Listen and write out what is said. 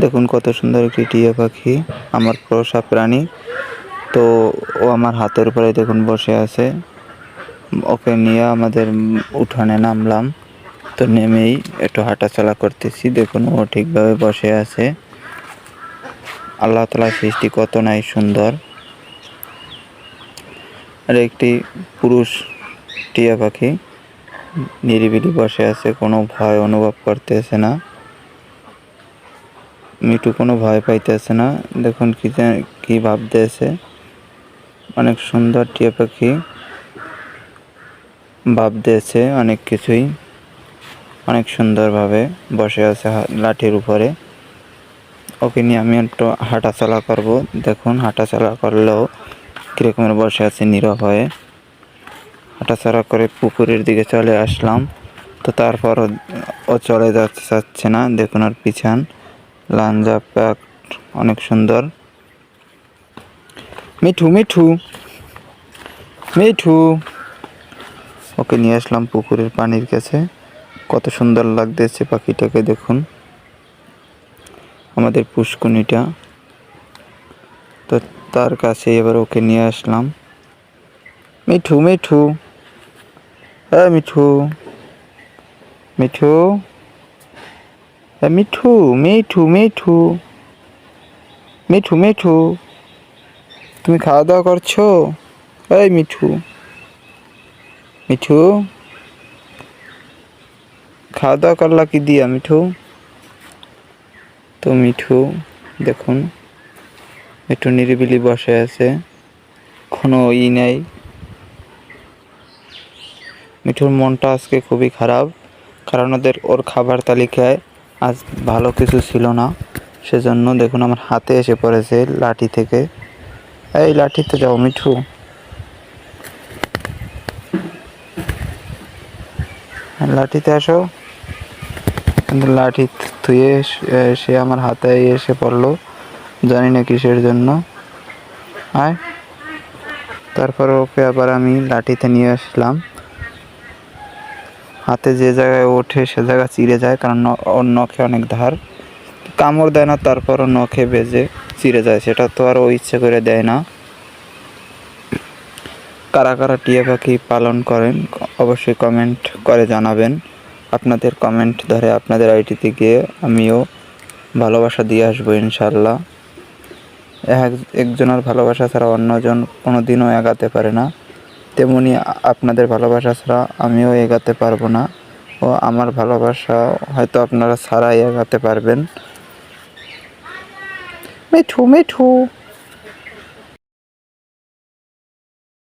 দেখুন কত সুন্দর একটি টিয়া পাখি, আমার পোষা প্রাণী। তো ও আমার হাতের উপরে দেখুন বসে আছে। ওকে নিয়ে আমাদের উঠানে নামলাম। তো নেমেই একটু হাঁটাচলা করতেছি। দেখুন ও ঠিকভাবে বসে আছে। আল্লাহ তালার সৃষ্টি কত নাই সুন্দর। আর একটি পুরুষ টিয়া পাখি নিরিবিলি বসে আছে, কোনো ভয় অনুভব করতেছে না। মিঠু কোনো ভয় পাইতেছে না। দেখুন কি কি ভাবতেছে অনেক সুন্দর টিয়া পাখি ভাবতেছে অনেক কিছুই। অনেক সুন্দরভাবে বসে আছে লাঠির উপরে। ওকে নিয়ে আমি একটু হাঁটাচলা করব। দেখুন, হাঁটাচলা করলেও কীরকমের বসে আছে নীরব হয়ে। হাঁটাচলা করে পুকুরের দিকে চলে আসলাম। তো তারপর ও- চলে যাচ্ছে না। দেখুন আর পিছান। লাঞ্জা প্যাক অনেক সুন্দর। মিঠু মিঠু মিঠু। ওকে নিয়ে আসলাম পুকুরের পানির কাছে। কত সুন্দর লাগতেছে পাখিটাকে দেখুন। আমাদের পুষ্কুনিটা তো তার কাছে এবার ওকে নিয়ে আসলাম। মিঠু মিঠু। হ্যাঁ মিঠু। মিঠু। মিঠু মিঠু মিঠু মিঠু মিঠু তুমি খাওয়া দাওয়া করছ? এই মিঠু মিঠু খাওয়া দাওয়া করলা কি দিয়া মিঠু তো মিঠু দেখুন একটু নিরিবিলি বসে আছে। কোনো ই নেই। মিঠুর মনটা আজকে খুবই খারাপ। কারণ ওদের ওর খাবার তালিকায় আজ ভালো কিছু ছিল না। সেজন্য দেখুন আমার হাতে এসে পড়েছে লাঠি থেকে। এই লাঠিতে যাও, মিঠু। লাঠিতে আসো। কিন্তু লাঠি সে- সে আমার হাতে এসে পড়ল। জানি না কিসের জন্য। আয়। তারপর ওকে আবার আমি লাঠিতে নিয়ে আসলাম। হাতে যে জায়গায় ওঠে সে জায়গা চিড়ে যায়, কারণ ওর নখে অনেক ধার। কামড় দেয় না, তারপরও নখে বেজে চিড়ে যায়, সেটা তো আর ও ইচ্ছে করে দেয় না। কারা কারা টিয়া পাখি পালন করেন, অবশ্যই কমেন্ট করে জানাবেন। আপনাদের কমেন্ট ধরে আপনাদের আইডিতে গিয়ে আমিও ভালোবাসা দিয়ে আসব ইনশাল্লাহ এক একজনের ভালোবাসা ছাড়া অন্যজন কোনো দিনও এগাতে পারে না। তেমনি আপনাদের ভালোবাসা ছাড়া আমিও এগাতে পারব না। ও আমার ভালোবাসা হয়তো আপনারা ছাড়াই এগাতে পারবেন। মিঠু মিঠু।